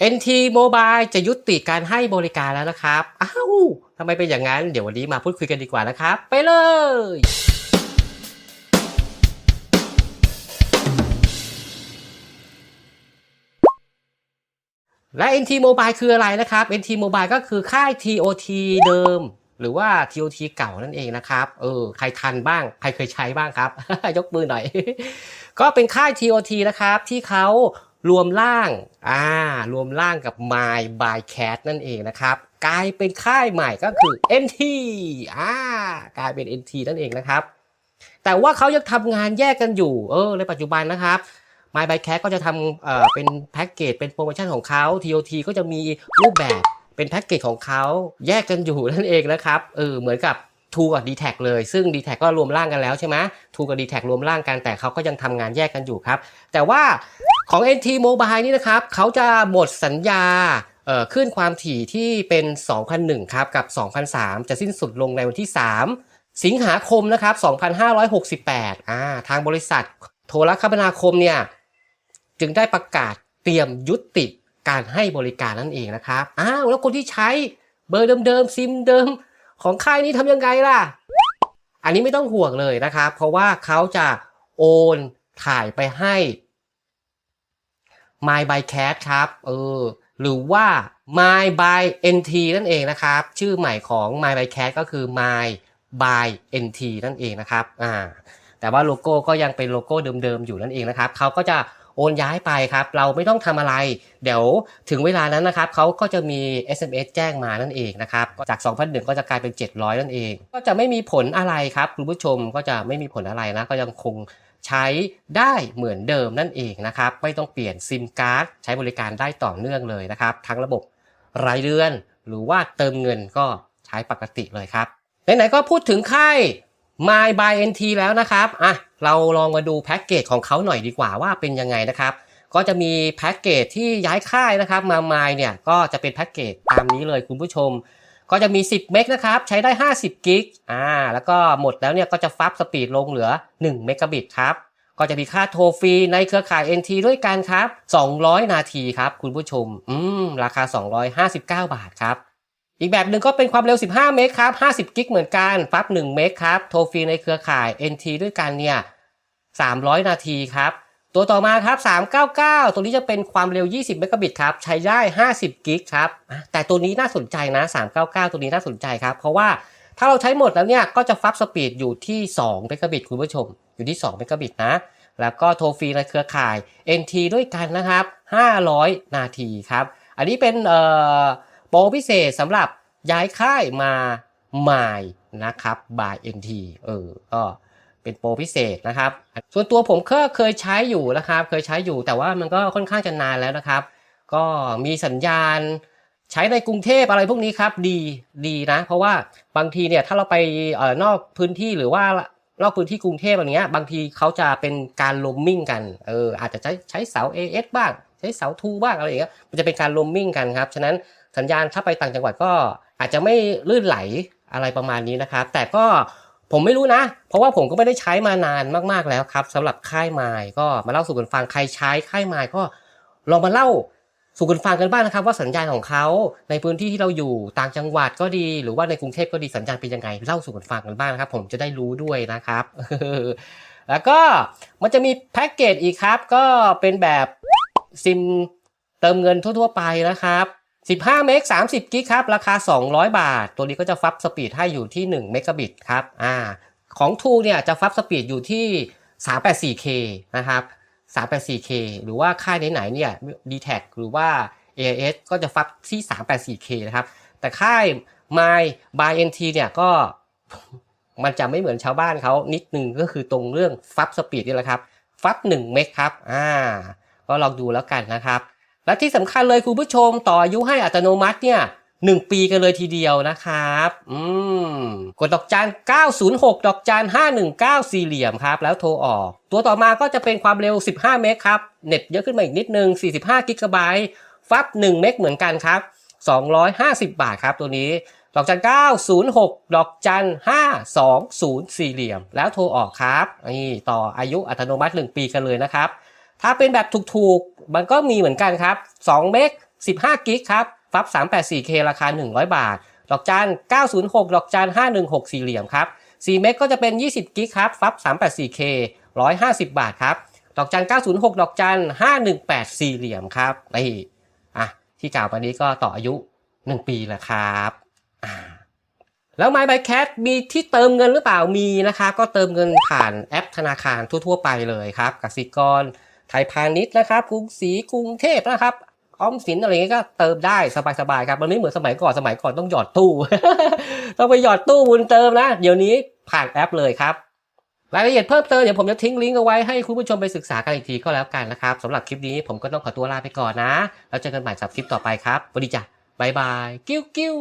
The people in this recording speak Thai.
NT Mobile จะยุติการให้บริการแล้วนะครับ อ้าวทำไมเป็นอย่างนั้น เดี๋ยววันนี้มาพูดคุยกันดีกว่านะครับ ไปเลย และ NT Mobile คืออะไรนะครับ NT Mobile ก็คือค่าย TOT เดิม หรือว่า TOT เก่านั่นเองนะครับ เออ ใครทันบ้าง ใครเคยใช้บ้างครับ ยกมือหน่อย ก็เป็นค่าย TOT นะครับ ที่เขา รวมร่าง อ่า รวมร่างกับ My by Cat นั่นเองนะครับ กลายเป็นค่ายใหม่ก็คือ NT อ่า กลายเป็น NT นั่นเองนะครับ แต่ว่าเขายังทำงานแยกกันอยู่ เออ ในปัจจุบันนะครับ My by Cat ก็จะทำเอ่อเป็นแพ็กเกจ เป็นโปรโมชั่นของเขา TOT ก็จะมีรูปแบบเป็นแพ็กเกจของเขาแยกกันอยู่นั่นเองนะครับ เออ เหมือนกับทูกับ d t แทเลย ซึ่ง d t แทก็รวมร่างกันแล้วใช่ไหมทูกับ d t แทรวมร่างกันแต่เขาก็ยังทำงานแยกกันอยู่ครับ แต่ว่า ของ NT Mobile นี่นะครับเขาจะหมดสัญญาเอ่อขึ้นความถี่ที่เป็น 2001 ครับ กับ 2003 จะสิ้นสุดลงในวันที่ 3 สิงหาคมนะครับ 2568อ่าทางบริษัทโทรคมนาคมเนี่ยจึงได้ประกาศเตรียมยุติการให้บริการนั่นเองนะครับ อ้าว แล้วคนที่ใช้เบอร์เดิมๆซิมเดิมของค่ายนี้ทำยังไงล่ะ อันนี้ไม่ต้องห่วงเลยนะครับ เพราะว่าเขาจะโอนถ่ายไปให้ My by Cat ครับเออหรือว่า My by NT นั่นเองนะครับ ชื่อใหม่ของ My by Cat ก็คือ My by NT นั่นเองนะครับอ่าแต่ว่าโลโก้ก็ยังเป็นโลโก้เดิมๆอยู่นั่นเองนะครับเขาก็จะโอนย้ายไปครับ เราไม่ต้องทำอะไร เดี๋ยวถึงเวลานั้นนะครับเขาก็จะมี SMS แจ้งมานั่นเองนะครับจาก 2,001 ก็จะกลายเป็น 700 นั่นเอง ก็จะไม่มีผลอะไรครับคุณผู้ชมก็จะไม่มีผลอะไรนะ ก็ยังคง ใช้ได้เหมือนเดิมนั่นเองนะครับ ไม่ต้องเปลี่ยนซิมการ์ดใช้บริการได้ต่อเนื่องเลยนะครับ ทั้งระบบรายเดือน หรือว่าเติมเงินก็ใช้ปกติเลยครับไหนๆก็พูดถึงค่าย My by NT แล้วนะครับอะเราลองมาดูแพ็กเกจของเขาหน่อยดีกว่าว่าเป็นยังไงนะครับ ก็จะมีแพ็กเกจที่ย้ายค่ายนะครับ มา My เนี่ยก็จะเป็นแพ็กเกจตามนี้เลยคุณผู้ชม ก็จะมี 10 เมกนะครับ ใช้ได้ 50 กิก อ่า แล้วก็หมดแล้วเนี่ยก็จะฟับสปีดลงเหลือ 1 เมกะบิตครับ ก็จะมีค่าโทรฟรีในเครือข่าย NT ด้วยกันครับ 200 นาทีครับ คุณผู้ชม อืม ราคา 259 บาทครับ อีกแบบหนึ่งก็เป็นความเร็ว 15 เมกครับ 50 กิกเหมือนกัน ฟับ 1 เมกครับ โทรฟรีในเครือข่าย NT ด้วยกันเนี่ย 300 นาทีครับ ตัวต่อมาครับ 399 ตัวนี้จะเป็นความเร็ว 20 เมกะบิตครับ ใช้ได้ 50 กิกครับ แต่ตัวนี้น่าสนใจนะ 399 ตัวนี้น่าสนใจครับ เพราะว่าถ้าเราใช้หมดแล้วเนี่ย ก็จะฟับสปีดอยู่ที่ 2 เมกะบิตคุณผู้ชม อยู่ที่ 2 เมกะบิตนะ แล้วก็โทรฟรีในเครือข่าย NT ด้วยกันนะครับ 500 นาทีครับ อันนี้เป็นโปรพิเศษสำหรับย้ายค่ายมา My นะครับ by NT เออ ก็ เป็นโปรพิเศษนะครับ ส่วนตัวผมก็เคยใช้อยู่นะครับ เคยใช้อยู่แต่ว่ามันก็ค่อนข้างจะนานแล้วนะครับ ก็มีสัญญาณใช้ในกรุงเทพอะไรพวกนี้ครับดีดีนะ เพราะว่าบางทีเนี่ยถ้าเราไปเอ่อนอกพื้นที่หรือว่านอกพื้นที่กรุงเทพอย่างเงี้ยบางทีเขาจะเป็นการลมมิ่งกันเอออาจจะใช้ใช้เสา AS บ้าง ใช้เสาทูบ้างอะไรอย่างเงี้ยมันจะเป็นการลมมิ่งกันครับฉะนั้นสัญญาณถ้าไปต่างจังหวัดก็อาจจะไม่ลื่นไหลอะไรประมาณนี้นะครับ แต่ก็ ผมไม่รู้นะ เพราะว่าผมก็ไม่ได้ใช้มานานมากๆแล้วครับสำหรับค่ายไมล์ก็มาเล่าสู่กันฟังใครใช้ค่ายไมล์ก็ลองมาเล่าสู่กันฟังกันบ้างนะครับ ว่าสัญญาณของเขาในพื้นที่ที่เราอยู่ต่างจังหวัดก็ดี หรือว่าในกรุงเทพก็ดีสัญญาณเป็นยังไงเล่าสู่กันฟังกันบ้างนะครับ ผมจะได้รู้ด้วยนะครับ แล้วก็มันจะมีแพ็กเกจอีกครับ ก็เป็นแบบซิมเติมเงินทั่ว ๆ ไปนะครับ 15เมก30กิกครับ ราคา 200 บาท ตัวนี้ก็จะฟับสปีดให้อยู่ที่1เมกะบิตครับอ่าของทูเนี่ยจะฟับสปีดอยู่ที่ 384K นะครับ 384K หรือว่าค่ายไหนๆเนี่ย d t แทหรือว่า AIS ก็จะฟับที่ 384K นะครับ แต่ค่าย My by NT เนี่ยก็มันจะไม่เหมือนชาวบ้านเขานิดนึงก็คือตรงเรื่องฟับสปีดนี่แหละครับ ฟับ1เมกครับอ่าก็ลองดูแล้วกันนะครับ และที่สำคัญเลยคุณผู้ชมต่ออายุให้อัตโนมัติเนี่ยหนึ่งปีกันเลยทีเดียวนะครับ อืม กดดอกจัน906 ดอกจัน519 สี่เหลี่ยมครับ แล้วโทรออก ตัวต่อมาก็จะเป็นความเร็ว 15 เมกครับ เน็ตเยอะขึ้นมาอีกนิดนึง 45 กิกะไบต์ ฟับ 1 เมกเหมือนกันครับ 250 บาทครับตัวนี้ ดอกจัน 906 ดอกจัน 520 สี่เหลี่ยม แล้วโทรออกครับ นี่ต่ออายุอัตโนมัติ 1 ปีกันเลยนะครับ ถ้าเป็นแบบถูกๆ มันก็มีเหมือนกันครับ2เมก15กิกครับฟับ 384K ราคา 100 บาท ดอกจัน 906 ดอกจัน 516 สี่เหลี่ยมครับ4เมกก็จะเป็น 20กิกครับฟับ 384K 150 บาทครับ ดอกจัน 906 ดอกจัน 518 สี่เหลี่ยมครับนี่อะ ที่กล่าวมานี้ก็ต่ออายุ 1 ปีแหละครับอ่าแล้ว My by Cat มีที่เติมเงินหรือเปล่ามีนะครับ ก็เติมเงินผ่านแอปธนาคารทั่ว ๆ ไปเลยครับกสิกร ไทยพาณิชย์นะครับกรุงศรีกรุงเทพนะครับออมสินอะไรเงี้ยก็เติมได้สบายๆครับมันไม่เหมือนสมัยก่อนสมัยก่อนต้องหยอดตู้ ต้องไปหยอดตู้บุญเติมนะ เดี๋ยวนี้ผ่านแอปเลยครับรายละเอียดเพิ่มเติมเดี๋ยวผมจะทิ้งลิงก์เอาไว้ให้คุณผู้ชมไปศึกษากันอีกทีก็แล้วกันนะครับสำหรับคลิปนี้ผมก็ต้องขอตัวลาไปก่อนนะ แล้วเจอกันใหม่สับคลิปต่อไปครับสวัสดีจ้ะบ๊ายบาย กิ้วกิ้ว